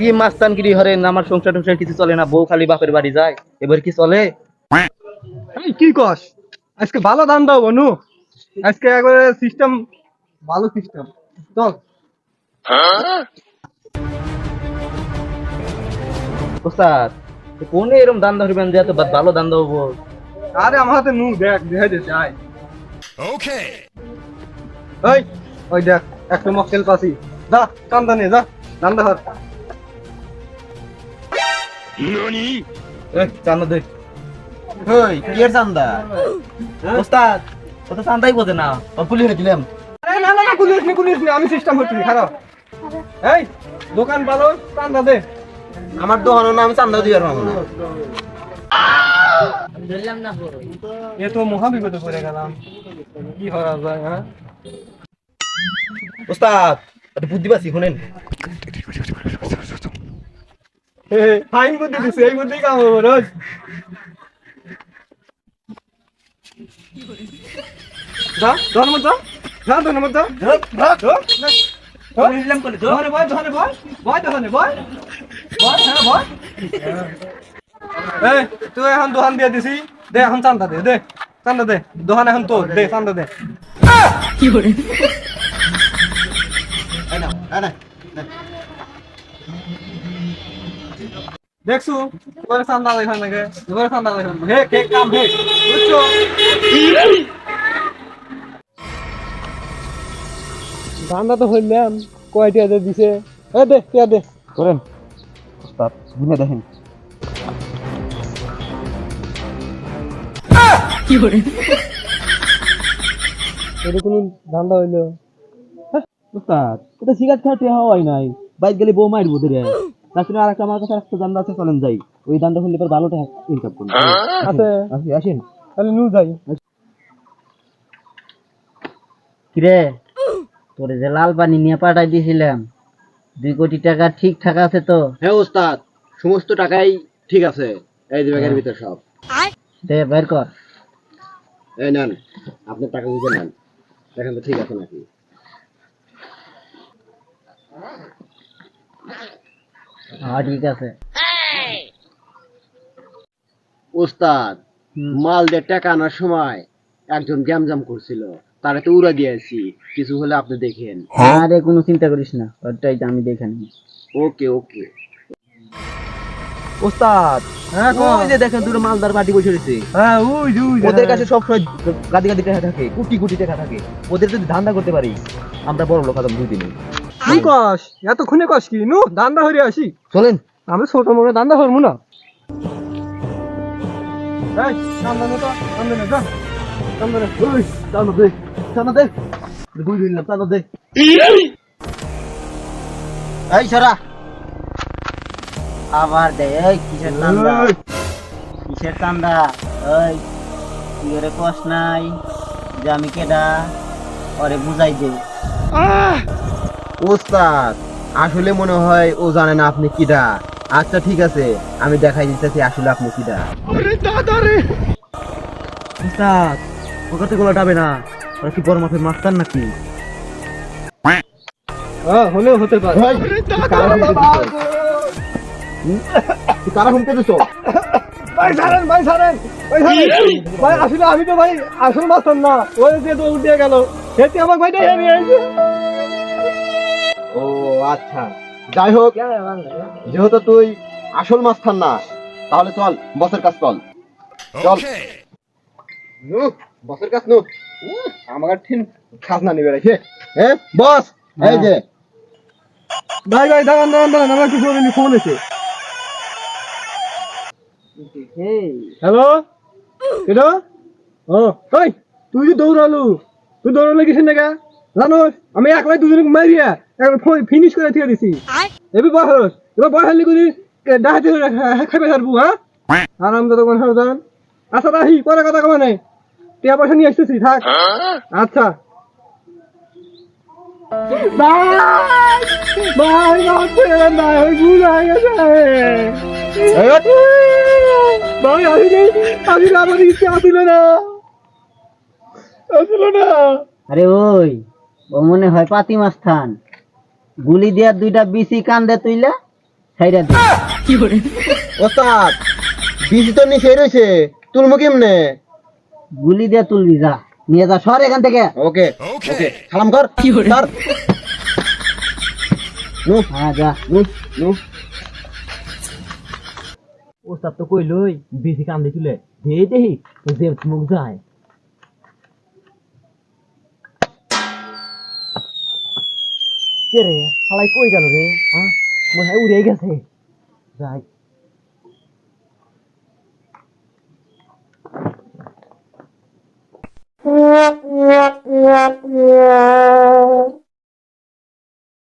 কি মাস্তান গিরি হরে আমার সংসার টংসার কিছু চলে না বউ খালি বাপের বাড়ি যায়। এবার কি চলে? এই কি কস? আজকে ভালো দাম দাও বনু। আজকে একবারে সিস্টেম ভালো সিস্টেম চল। ওস্তাদ কোনে এরকম দান ধরবেন যে এত ভালো দান দেবো আরে আমার হাতে নু দেখ দেখে দে যাই। Okay. ওই ওই দেখ একটা মক্কেল পাসি যা কান্দা নে যা দান্দা হর Nani? এই চান্দা দে। ওই কি এর চান্দা? ওস্তাদ ও তো চান্দাই বোঝে না। ও পুলি হয়ে দিলাম আরে না না না পুলিশ নি পুলিশ নি আমি সিস্টেম হচ্ছি খারাপ। এই দোকান ভালো কান্দা দে। আমার দোকানও না আমি চান্দা দিয়ে পারব না। এ তো মহা বিপদে পড়ে গেলাম। কি করা যায় হ্যাঁ? ওস্তাদ বুদ্ধি পাচ্ছি শুনেন। ফাইন বুদ্ধি দিছে এই বুদ্ধি কাম হবে রোজ। যা ধন্যবাদ যা। যা তুই এখন দোকান দিয়ে দিছি। দে এখন চান্দা দে দে। চান্দা দে। দোকান এখন তোর। দে চান্দা দে। দেখছ? তোমার চান্দা দেখান লাগে তোমার চান্দা দেখান হে কে কাম হে? বুঝছ? চান্দা তো হইলাম কয়টা দে দিছে? এ দে কে দে? করেন ওস্তাদ বুঝে দেখেন। এটা কোনো ধান্দা হইল? ওস্তাদ। এটা সিগারেট খাওয়া হয় নাই। বাইক গেলে বউ মারবো ধরে তাছাড়া আর একটা আমার কাছে একটা দান্দা আছে চলেন যাই। ওই দান্দা হলে পর ভালো টাকা ইনকাম করুন আছে। আসি- আসেন। তাহলে নু যাই। কিরে? তোরে যে লাল পানি নিয়ে পাঠাই দিয়েছিলাম দুই কোটি টাকা ঠিকঠাক আছে তো? হ্যাঁ ওস্তাদ। সমস্ত টাকাই ঠিক আছে। এই যে ব্যাগের ভিতর সব। দে বের কর। এই নেন আপনার টাকা বুঝে নেন। দেখেন তো ঠিক আছে নাকি? হ্যাঁ ঠিক আছে। ওস্তাদ মাল দিয়ে টাকা আনার সময় একজন গ্যামজাম করছিল। তারা তো উড়া দিয়েছি কিছু হলে আপনি দেখেন। আরে কোনো চিন্তা করিস না। ওটাই তো আমি দেখে নিই ওকে ওকে। ওস্তাদ হ্যাঁ ওই যে দেখেন দুটো মালদার পার্টি বসে রয়েছে। হ্যাঁ ওই যে, ওদের হ্যাঁ। কাছে সব সময় গাদি গাদি টাকা থাকে কোটি কোটি টাকা থাকে। ওদের যদি ধান্দা করতে পারি আমরা বড় লোক হতাম দুই দিনে। কি কস এত খুনে কস কি? নু দান্দা হরে আসি। চলেন। আমি ছোট মোটো দান্দা হরমু না। এই সরা। আবার দে এই কিসের ওই করে কস নাই যে আমি কেডা? পরে বুঝাই দে। ওস্তাদ আসলে মনে হয় ও জানে না আপনি কিডা। আচ্ছা ঠিক আছে আমি দেখাই দিতেছি আসলে আপনি কিডা। ওস্তাদ ওর কাছে গোলা যাবে না। ওরা কি বড় মাছের মাস্টার নাকি? হ্যাঁ হলেও হতে পারে। কারা হুমকে দিছো? ভাই ছাড়েন ভাই ছাড়েন! ভাই ছাড়েন! ভাই আসলে আমি তো ভাই আসল মাস্টার না। ওই যে তো উঠে গেল সেটি আমার আইছে। ও আচ্ছা। যাই হোক যেহেতু তুই আসল মাস্টার না তাহলে চল বসের কাছ চল। চল। নু বসের কাছ নু আমার ঠিক খাজনা নিবে রেখে হ্যাঁ বস এই যে। ভাই ভাই দাঁড়ান দাঁড়ান দাঁড়ান আমার কিছু বলিনি ফোন এসে। হ্যালো? কেডো ও ওই তুই যে দৌড়ালু তুই দৌড়ালে কিছু না জানোস আমি একলাই দুজনকে মারিয়া একবার ফিনিশ করে দিয়ে দিছি। এবার বয়স এবার হলে করি ডাহাতে খাইবে ছাড়বো হ্যাঁ? আরাম তো তখন সাবধান আচ্ছা রাহি পরে কথা কমা নাই টিয়া পয়সা নিয়ে আসতেছি থাক। আচ্ছা ভাই ভাই ভাই ভাই ভুল হয়ে? গেছে ভাই আসলে আসলে আমার ইচ্ছে আসিল না আসিল না আরে ওই ও মনে হয় পাতি মাছ থান। গুলি দিয়া দুইটা বিসি কান্দে তুইলা সাইডা দে। কি করে? ওস্তাদ বিসি তো নিচে রয়েছে তুলমু কেমনে? গুলি দিয়ে তুলবি যা। নিয়ে যা সর এখান থেকে। ওকে. ওকে সালাম কর। স্যার নু। হ্যাঁ যা নু। নু। ওস্তাদ তো কইলই বেশি কান্দে তুলে দে দেহি ওই জেমস মুখ যায়। কে রে? হালাই কই গেল রে? হ্যাঁ মনে হয় উড়ে গেছে যাই।